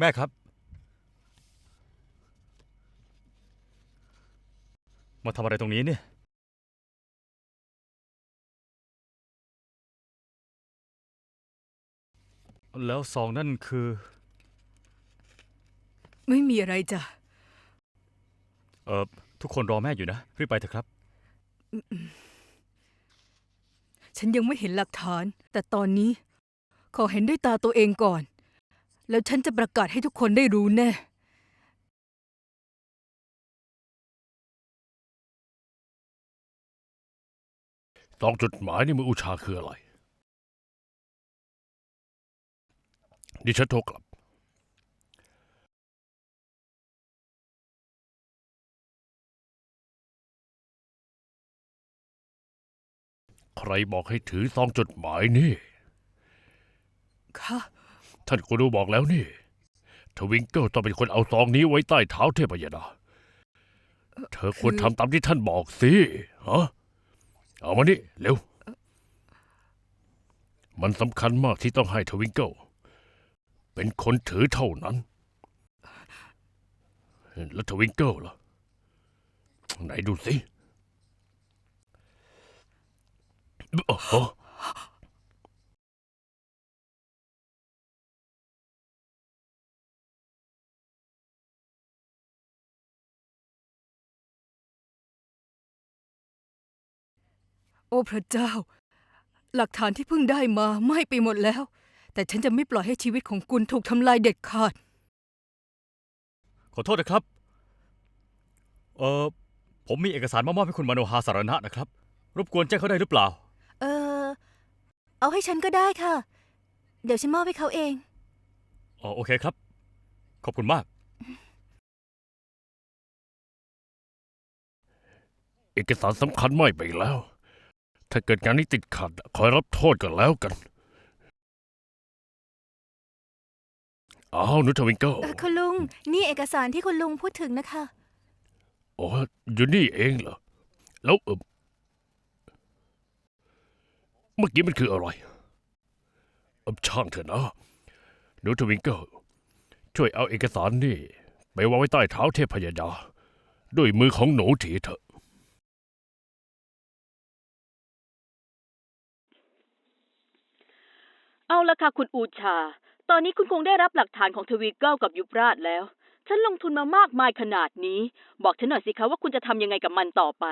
แม่ครับ มาทำอะไรตรงนี้เนี่ย แล้วซองนั่นคือ ไม่มีอะไรจ้ะ เออทุกคนรอแม่อยู่นะ รีบไปเถอะครับ ฉันยังไม่เห็นหลักฐาน แต่ตอนนี้ ขอเห็นด้วยตาตัวเองก่อน แล้วฉันจะประกาศให้ทุกคนได้รู้แน่ซองจดหมายนี่มืออุชาคืออะไร ดิฉันโทรกลับ ใครบอกให้ถือซองจดหมายนี่ ค่ะ ท่านกูรูบอกแล้วนี่ ทวิงเกิลต้องเป็นคนเอาซองนี้ไว้ใต้เท้าเทพยดา เธอควรทำตามที่ท่านบอกสิฮะเอามานี่เร็ว มันสำคัญมากที่ต้องให้ทวิงเกิลเป็นคนถือเท่านั้น แล้วทวิงเกิลล่ะ ไหนดูสิโอ้โห โอ้พระเจ้า หลักฐานที่เพิ่งได้มาไหม้ไปหมดแล้ว แต่ฉันจะไม่ปล่อยให้ชีวิตของคุณถูกทำลายเด็ดขาด ขอโทษนะครับ เออผมมีเอกสารมามอบให้คุณมโนหาสารณะนะครับ รบกวนแจ้งเขาได้หรือเปล่า เออ เอาให้ฉันก็ได้ค่ะ เดี๋ยวฉันมอบให้เขาเอง อ๋อโอเคครับ ขอบคุณมาก เอกสารสำคัญไม่ไปแล้ว ถ้าเกิดงานนี้ติดขัดคอยรับโทษกันแล้วกัน อ้าวนุทวิงเกิลเออคุณลุง นี่เอกสารที่คุณลุงพูดถึงนะคะโอ้อยู่นี่เองเหรอ แล้วเออเมื่อกี้มันคืออะไรเออช่างเถอะนะนุทวิงเกิลช่วยเอาเอกสารนี่ ไปวางไว้ใต้เท้าเทพยดา ด้วยมือของหนูทีเถอะ เอาละค่ะคุณอูชา ตอนนี้คุณคงได้รับหลักฐานของทวีเกิลกับยุพราชแล้ว ฉันลงทุนมามากมายขนาดนี้ บอกฉันหน่อยสิคะว่าคุณจะทำยังไงกับมันต่อไป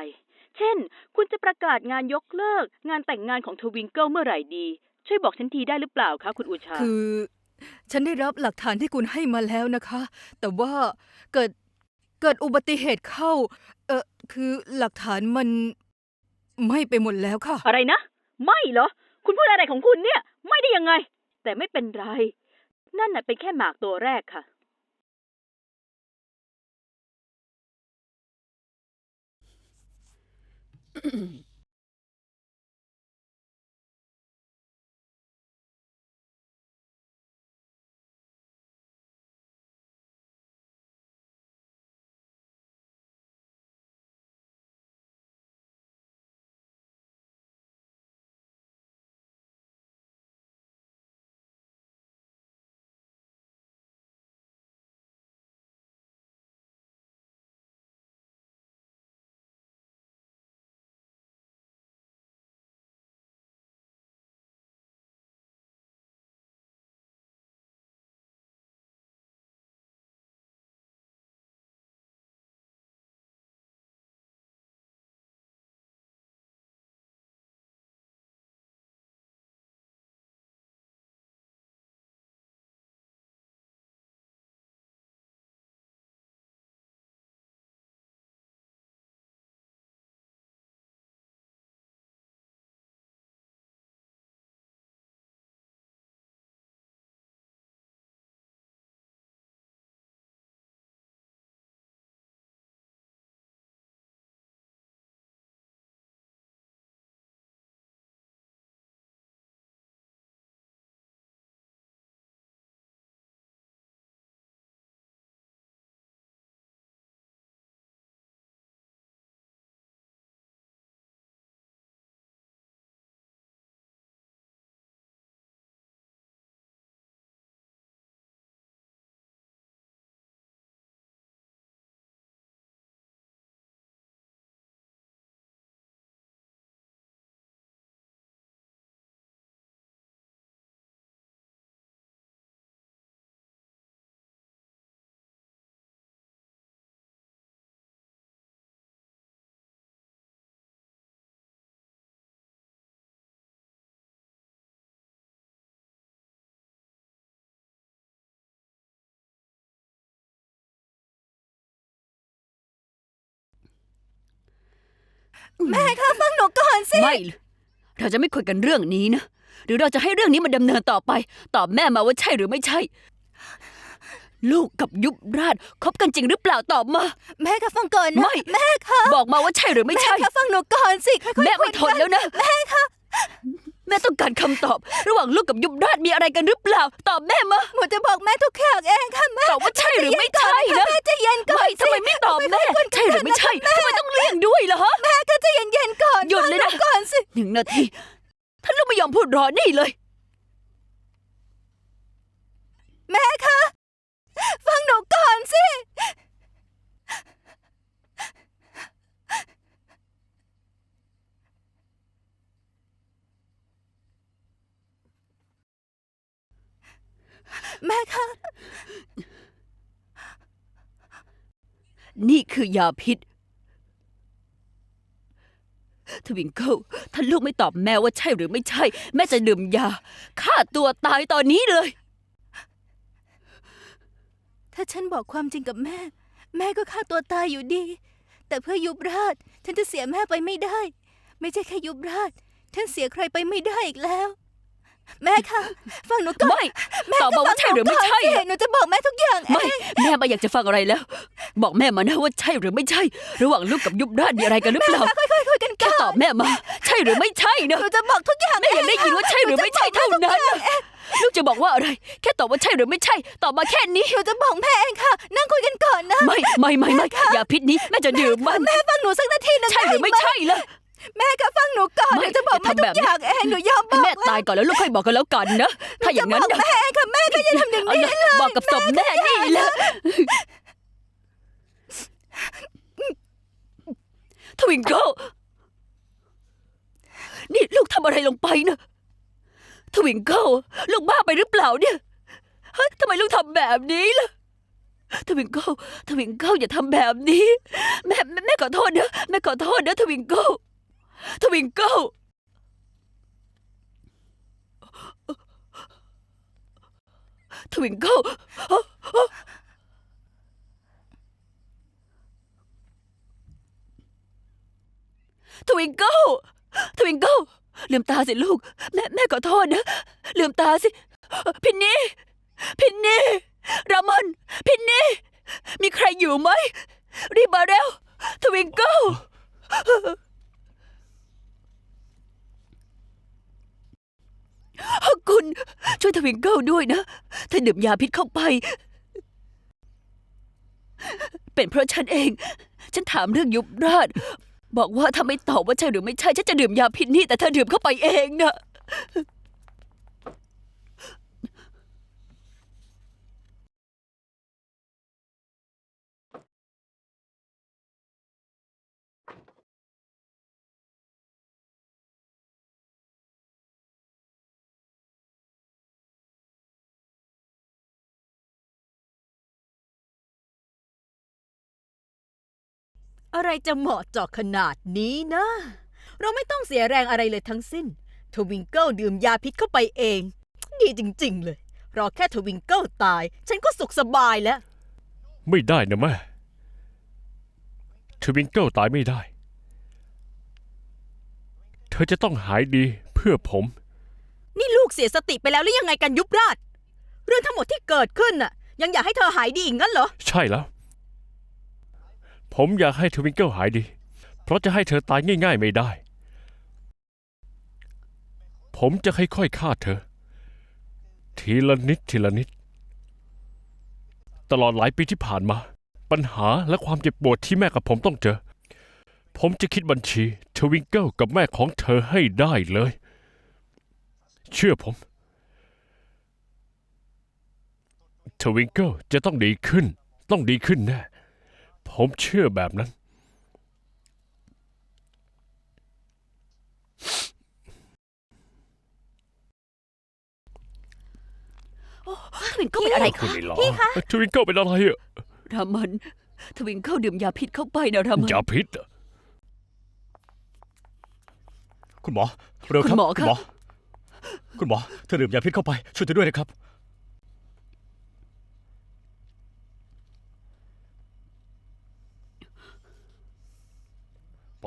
เช่น คุณจะประกาศงานยกเลิก งานแต่งงานของทวิงเกิลเมื่อไหร่ดี ช่วยบอกฉันทีได้หรือเปล่าคะคุณอูชา คือ ฉันได้รับหลักฐานที่คุณให้มาแล้วนะคะ แต่ว่าเกิดเกิดอุบัติเหตุเข้า เออคือหลักฐานมันไหม้ไปหมดแล้วค่ะ อะไรนะ ไม่เหรอ คุณพูดอะไรของคุณเนี่ย ไม่ได้ยังไง แต่ไม่เป็นไร นั่นน่ะเป็นแค่หมากตัวแรกค่ะ Mm-hmm. แม่คะฟังหนูก่อนสิ ไม่เลยเราจะไม่คุยกันเรื่องนี้นะ หรือเราจะให้เรื่องนี้มันดำเนินต่อไป ตอบแม่มาว่าใช่หรือไม่ใช่ ลูกกับยุบราชคบกันจริงหรือเปล่าตอบมา แม่คะฟังก่อนนะไม่ แม่คะบอกมาว่าใช่หรือไม่ใช่แม่คะฟังหนูก่อนสิค่อยๆแม่ไม่คุยทนแล้วนะ แม่คะ แม่ต้องการคำตอบ ระหว่างลูกกับยุบราชมีอะไรกันหรือเปล่า ตอบแม่มาหนูจะบอกแม่ทุกอย่างเองค่ะแม่ตอบว่าใช่หรือไม่ใช่นะแม่ใจะเย็นก่อนไม่สิทำไมไม่ตอบแม่ใช่หรือไม่ใช่ทำไมต้องเลี่ยงด้วยล่ะฮะแม่ก็ใจะเย็นๆก่อนหยุดเลยนะฟังหก่อนสิหนึ่งนาทีท่านลูกไม่ยอมพูดรอนี่เลย แม่คะ ฟังหนูก่อนสิ แม่คะนี่คือยาพิษ ทวิงเกิลท่านลูกไม่ตอบแม่ว่าใช่หรือไม่ใช่ แม่จะดื่มยาฆ่าตัวตายตอนนี้เลย ถ้าฉันบอกความจริงกับแม่ แม่ก็ฆ่าตัวตายอยู่ดี แต่เพื่อยุบราช ฉันจะเสียแม่ไปไม่ได้ ไม่ใช่แค่ยุบราช ฉันเสียใครไปไม่ได้อีกแล้ว แม่คะฟังหนูก่อนไม่แม่ตอบมาว่าใช่หรือไม่ใช่ก็ฟังนูก่อนสิอะหนูจะบอกแม่ทุกอย่างเองไม่ แม่ไม่อยากจะฟังอะไรแล้ว บอกแม่มานะว่าใช่หรือไม่ใช่ ระหว่างลูกกับยุบราชมีอะไรกันหรือเปล่าค่อยๆคุยกันแค่ก่อนตอบแม่มา ใช่หรือไม่ใช่นะหนูจะบอกทุกอย่างแม่อยากได้ยินว่าใช่หรือไม่ใช่เท่านั้นนะลูกจะบอกว่าอะไร แค่ตอบว่าใช่หรือไม่ใช่ ตอบมาแค่นี้ หนูจะบอกแม่เองค่ะ นั่งคุยกันก่อนนะไม่ไม่ไม่ไม่อย่าพิษนี้แม่จะดื่มมัน แม่ฟังหนูสักนาทีหนึงใช่หรือไม่ด้ใช่ล่ะ แม่ก็ฟังหนูก่อนหไม่นูจะบอกอย่าแม่ทำทุแบบกนี้ อย่างเองหนูยอมบให้อกแม่ตายก่อนแล้วลูกค่อยบอกกันแล้วกันนะ ถ้าอย่างนั้นจะบนะกแม่เองค่ะแม่ก็อย่าทำอย่างเอานี้ล่ะบอกกับศพแม่นี่แหละทวิงเกิลนี่ลูกทำอะไรลงไปนะทวิงเกิลลูกบ้าไปหรือเปล่าเนี่ยฮะทำไมลูกทำแบบนี้ล่ะทวิงเกิลทวิงเกิลอย่าทำแบบนี้ แม่แม่แม่ขอโทษนะแม่ขอโทษนะทวิงเกิล ทวิงเกิลทวิงเกิลทวิงเกิลทวิงเกิลลืมตาสิลูก แม่แม่ขอโทษนะลืมตาสิ พินนี่พินนี่รามันพินนี่ มีใครอยู่ไหมรีบมาเร็ว ทวิงเกิล คุณ ช่วยทวิงเกิลด้วยนะ ถ้าดื่มยาพิษเข้าไป เป็นเพราะฉันเอง ฉันถามเรื่องยุบราช บอกว่าถ้าไม่ตอบว่าใช่หรือไม่ใช่ ฉันจะดื่มยาพิษนี่ แต่เธอดื่มเข้าไปเองนะ อะไรจะเหมาะเจาะขนาดนี้นะ เราไม่ต้องเสียแรงอะไรเลยทั้งสิ้น ทวิงเกิลดื่มยาพิษเข้าไปเอง ดีจริง ๆ เลย รอแค่ทวิงเกิลตาย ฉันก็สุขสบายแล้ว ไม่ได้นะแม่ทวิงเกิลตายไม่ได้ เธอจะต้องหายดีเพื่อผม นี่ลูกเสียสติไปแล้วหรือยังไงกันยุบราช เรื่องทั้งหมดที่เกิดขึ้นน่ะ ยังอยากให้เธอหายดีอีกงั้นเหรอ ใช่แล้ว ผมอยากให้ทวิงเกิลหายดี เพราะจะให้เธอตายง่าย ๆ ไม่ได้ ผมจะค่อยๆฆ่าเธอ ทีละนิดทีละนิด ตลอดหลายปีที่ผ่านมา ปัญหาและความเจ็บปวดที่แม่กับผมต้องเจอ ผมจะคิดบัญชีทวิงเกิลกับแม่ของเธอให้ได้เลย เชื่อผมทวิงเกิลจะต้องดีขึ้น ต้องดีขึ้นแน่ ผมเชื่อแบบนั้น ทวิงเกิลเป็นอะไรคุคะณนี่หรอทวิงเกิลเป็นอะไรอะรามัน ทวิงเกิลดื่มยาพิษเข้าไปนะรามัน ยาพิษอะคุณหมอ เร็วครับ คุณหมอครับคุณหมอ เธอดื่มยาพิษเข้าไป ช่วยเธอด้วยนะครับ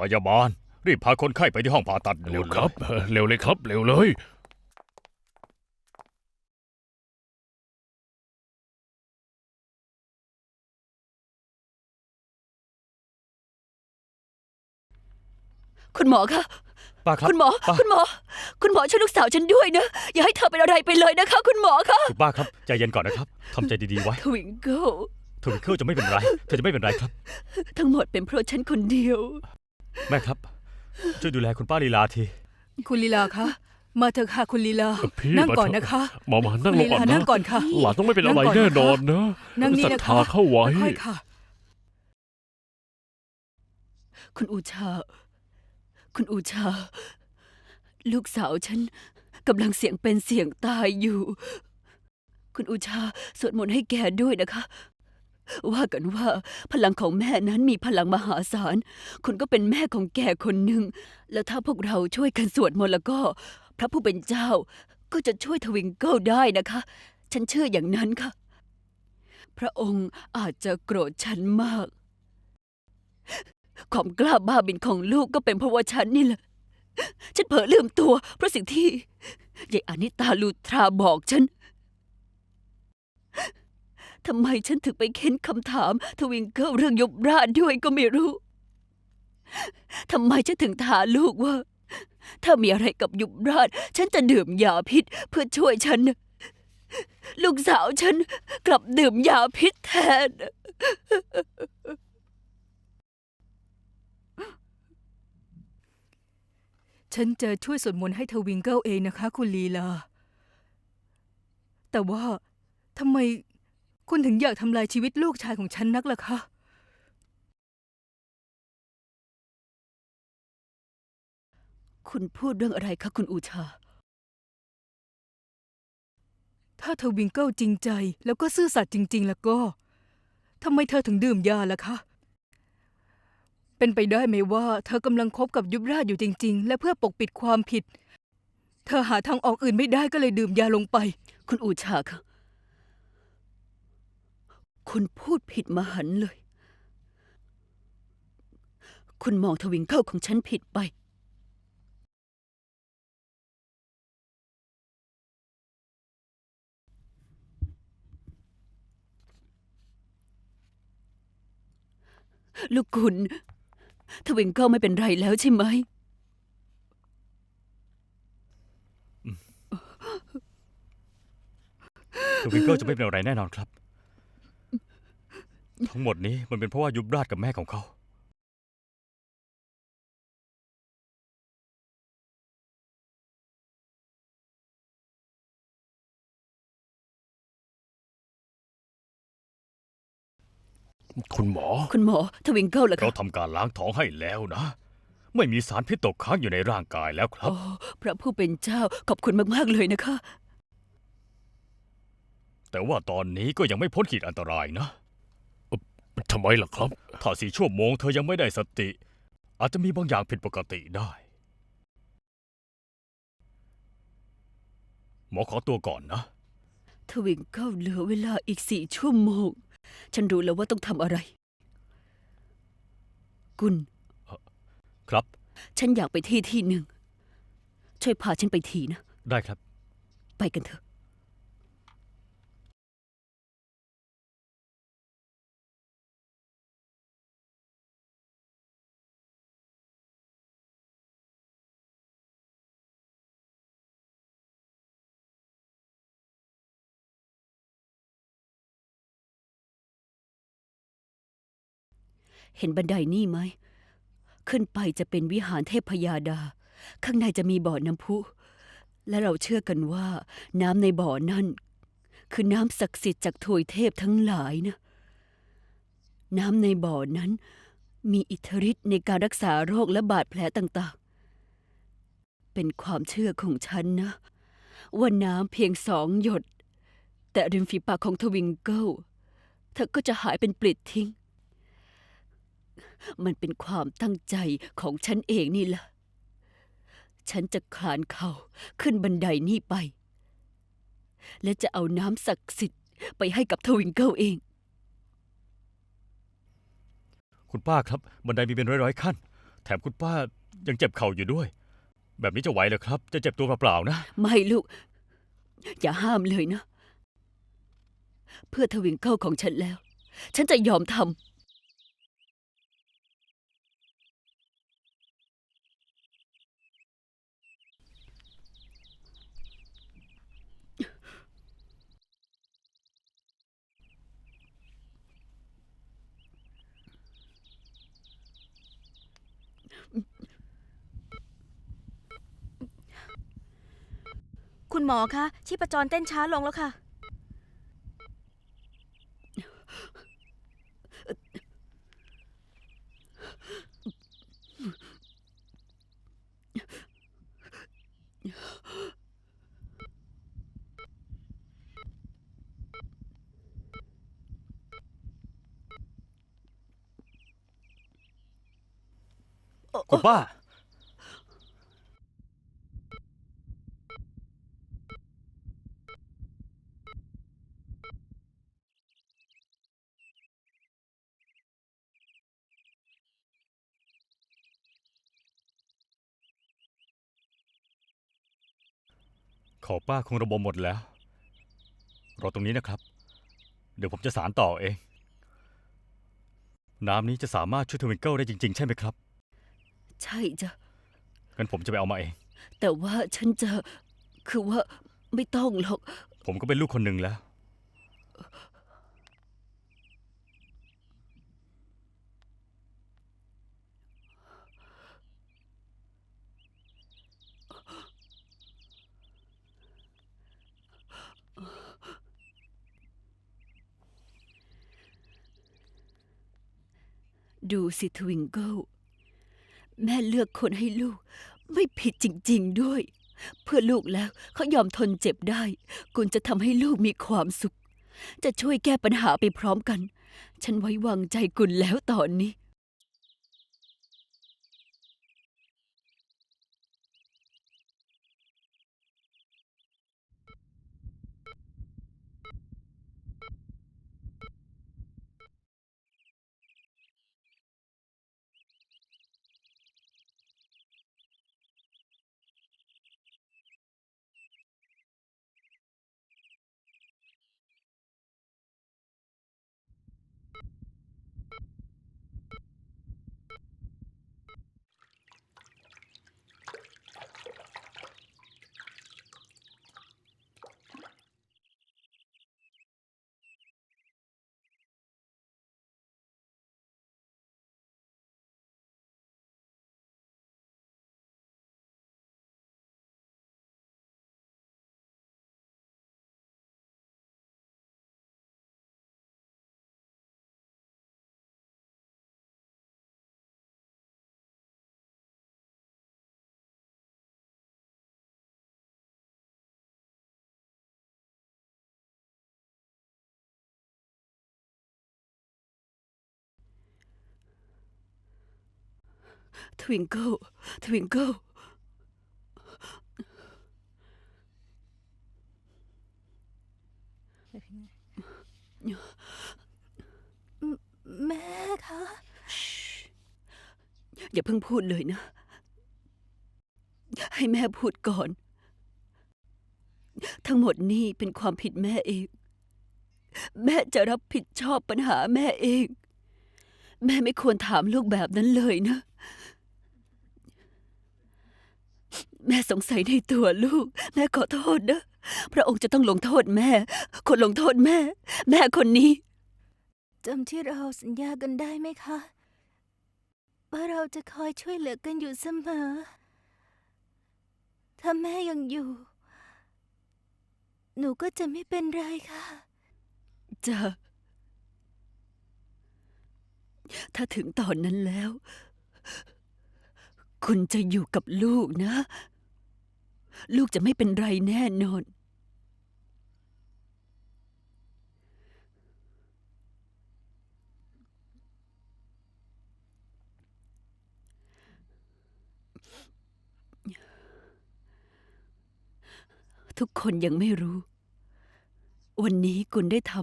พยาบาล รีบพาคนไข้ไปที่ห้องผ่าตัดด่วนเร็วลยครับเออเร็วเลยครับ เร็วเลย คุณหมอคะ ป้าครับคุณหมอ ป้าคุณหมอ คุณหมอช่วยลูกสาวฉันด้วยนะ อย่าให้เธอเป็นอะไรไปเลยนะคะ คุณหมอคะคุณป้าครับใจเย็นก่อนนะครับทำใจดีๆไว้ทวิงเกิลทวิงเคิลจะไม่เป็นไร เธอจะไม่เป็นไรครับ ทั้งหมดเป็นเพราะฉันคนเดียว แม่ครับ ช่วยดูแลคุณป้าลีลาที คุณลีลาคะ มาเถอะค่ะคุณลีลาเออพี่นั่งมาก่อนเถอะ นะคะ หมอมานั่งคุณลลีงก่อนลานะนั่งก่อนค่ะหลานต้องไม่เป็นอะไรนั่งก่อนแน่นะคะนอนนะนั่งนี่ศรัทนะธาคะเข้าไว้ ค่อยๆค่ะ คุณอูชา คุณอูชา ลูกสาวฉันกำลังเสียงเป็นเสียงตายอยู่ คุณอูชาสวดมนต์ให้แกด้วยนะคะ ว่ากันว่าพลังของแม่นั้นมีพลังมหาศาล คุณก็เป็นแม่ของแกคนหนึ่ง แล้วถ้าพวกเราช่วยกันสวดมนต์แล้วก็ พระผู้เป็นเจ้าก็จะช่วยทวิงเกิลได้นะคะ ฉันเชื่ออย่างนั้นค่ะ พระองค์อาจจะโกรธฉันมาก ความกล้าบ้าบินของลูกก็เป็นเพราะว่าฉันนี่แหละ ฉันเผลอลืมตัว เพราะสิ่งที่ยายอานิตาลูทราบอกฉัน ทำไมฉันถึงไปเค้นคำถาม ทวิงเกิลเรื่องยบราชด้วยก็ไม่รู้ ทำไมฉันถึงถามลูกว่า ถ้ามีอะไรกับยุบราช ฉันจะดื่มยาพิษเพื่อช่วยฉันนะลูกสาวฉันกลับดื่มยาพิษแทน ฉันจะช่วยสวดมนต์ให้เธอวิงเกิลเองนะคะ คุณลีลา แต่ว่าทำไม คุณถึงอยากทำลายชีวิตลูกชายของฉันนักล่ะคะ คุณพูดเรื่องอะไรคะคุณอูชา ถ้าเธอวิงเกิลจริงใจ แล้วก็ซื่อสัตย์จริง ๆ แล้วก็ทำไมเธอถึงดื่มยาล่ะคะ เป็นไปได้ไหมว่า เธอกำลังคบกับยุบราชอยู่จริง ๆ และเพื่อปกปิดความผิด เธอหาทางออกอื่นไม่ได้ก็เลยดื่มยาลงไป คุณอูชาคะ คุณพูดผิดมหันเลย คุณมองทวิงเกิลของฉันผิดไป ลูกคุณ ทวิงเกิลไม่เป็นไรแล้วใช่ไหม ทวิงเกิลจะไม่เป็นอะไรแน่นอนครับ ทั้งหมดนี้มันเป็นเพราะว่ายุบราชกับแม่ของเขา คุณหมอ คุณหมอทวิงเกิลเหรอเราคะทำการล้างท้องให้แล้วนะ ไม่มีสารพิษตกค้างอยู่ในร่างกายแล้วครับ โอ้พระผู้เป็นเจ้าขอบคุณมาก ๆ เลยนะคะ แต่ว่าตอนนี้ก็ยังไม่พ้นขีดอันตรายนะ ทำไมล่ะครับ ถ้าสี่ชั่วโมงเธอยังไม่ได้สติ อาจจะมีบางอย่างผิดปกติได้ หมอขอตัวก่อนนะ ทวิงเกิลเหลือเวลาอีกสี่ชั่วโมง ฉันรู้แล้วว่าต้องทำอะไร กุลครับ ฉันอยากไปที่ที่หนึ่ง ช่วยพาฉันไปทีนะ ได้ครับ ไปกันเถอะ เห็นบันไดนี่ไหม ขึ้นไปจะเป็นวิหารเทพพยาดา ข้างในจะมีบ่อน้ำพุ และเราเชื่อกันว่า น้ำในบ่อนั่น คือน้ำศักดิ์สิทธิ์จากถวยเทพทั้งหลายนะ น้ำในบ่อนั้น มีอิทธิฤทธิ์ในการรักษาโรคและบาดแผลต่างๆ เป็นความเชื่อของฉันนะ ว่าน้ำเพียงสองหยด แต่ริมฝีปากของทวิงเกิลเธอก็จะหายเป็นปลิดทิ้ง มันเป็นความตั้งใจของฉันเองนี่แหละ ฉันจะคลานเข่าขึ้นบันไดนี่ไป และจะเอาน้ำศักดิ์สิทธิ์ไปให้กับทวิงเกิลเอง คุณป้าครับ บันไดมีเป็นร้อยๆขั้น แถมคุณป้ายังเจ็บเข่าอยู่ด้วย แบบนี้จะไหวเหรอครับ จะเจ็บตัวเปล่าๆนะ ไม่ลูก อย่าห้ามเลยนะ เพื่อทวิงเกิลของฉันแล้ว ฉันจะยอมทำ คุณหมอคะ ชีพจรเต้นช้าลงแล้วค่ะ คุณป้า ขอป้าคงระบมหมดแล้ว รอตรงนี้นะครับ เดี๋ยวผมจะสารต่อเอง น้ำนี้จะสามารถช่วยทวิงเกิลได้จริง ๆ ใช่ไหมครับ ใช่จ้ะ งั้นผมจะไปเอามาเอง แต่ว่าฉันจะ คือว่าไม่ต้องหรอก ผมก็เป็นลูกคนหนึ่งแล้ว ดูสิทวิงเกิลแม่เลือกคนให้ลูก ไม่ผิดจริง ๆด้วย เพื่อลูกแล้วเขายอมทนเจ็บได้ คุณจะทำให้ลูกมีความสุข จะช่วยแก้ปัญหาไปพร้อมกัน ฉันไว้วางใจคุณแล้วตอนนี้ ทวิงเกิลทวิงเกิลแม่คะอย่าเพิ่งพูดเลยนะ ให้แม่พูดก่อน ทั้งหมดนี่เป็นความผิดแม่เอง แม่จะรับผิดชอบปัญหาแม่เอง แม่ไม่ควรถามลูกแบบนั้นเลยนะ แม่สงสัยในตัวลูก แม่ขอโทษนะ พระองค์จะต้องลงโทษแม่ คนลงโทษแม่ แม่คนนี้ จำที่เราสัญญากันได้ไหมคะ ว่าเราจะคอยช่วยเหลือกันอยู่เสมอ ถ้าแม่ยังอยู่ หนูก็จะไม่เป็นไรค่ะจะถ้าถึงตอนนั้นแล้ว คุณจะอยู่กับลูกนะ ลูกจะไม่เป็นไรแน่นอน ทุกคนยังไม่รู้ วันนี้คุณได้ท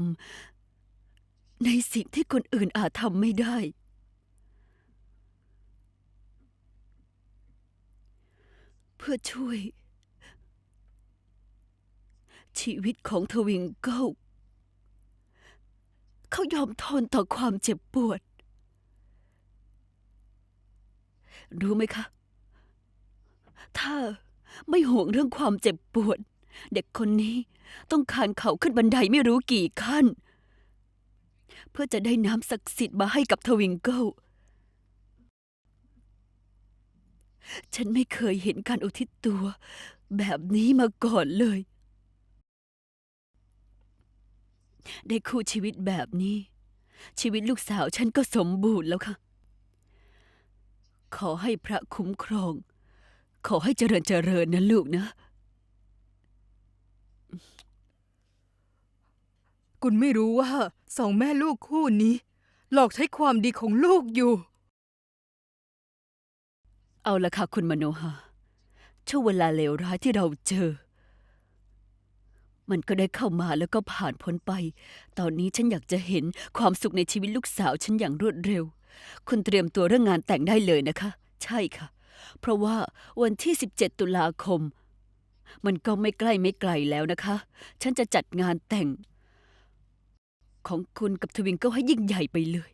ำในสิ่งที่คนอื่นอาจทำไม่ได้เพื่อช่วย ชีวิตของทวิงเกิลเขายอมทนต่อความเจ็บปวด รู้ไหมคะ ถ้าไม่ห่วงเรื่องความเจ็บปวด เด็กคนนี้ต้องคานเขาขึ้นบันไดไม่รู้กี่ขั้น เพื่อจะได้น้ำศักดิ์สิทธิ์มาให้กับทวิงเกิลฉันไม่เคยเห็นการอุทิศตัว แบบนี้มาก่อนเลย ได้คู่ชีวิตแบบนี้ ชีวิตลูกสาวฉันก็สมบูรณ์แล้วค่ะ ขอให้พระคุ้มครอง ขอให้เจริญเจริญนะลูกนะ คุณไม่รู้ว่าสองแม่ลูกคู่นี้ หลอกใช้ความดีของลูกอยู่ เอาละค่ะคุณมโนหาช่วงเวลาเลวร้ายที่เราเจอ มันก็ได้เข้ามาแล้วก็ผ่านพ้นไป ตอนนี้ฉันอยากจะเห็นความสุขในชีวิตลูกสาวฉันอย่างรวดเร็ว คุณเตรียมตัวเรื่องงานแต่งได้เลยนะคะ ใช่ค่ะ เพราะว่าวันที่ 17 ตุลาคม มันก็ไม่ใกล้ไม่ไกลแล้วนะคะ ฉันจะจัดงานแต่ง ของคุณกับทวิงเกิลให้ยิ่งใหญ่ไปเลย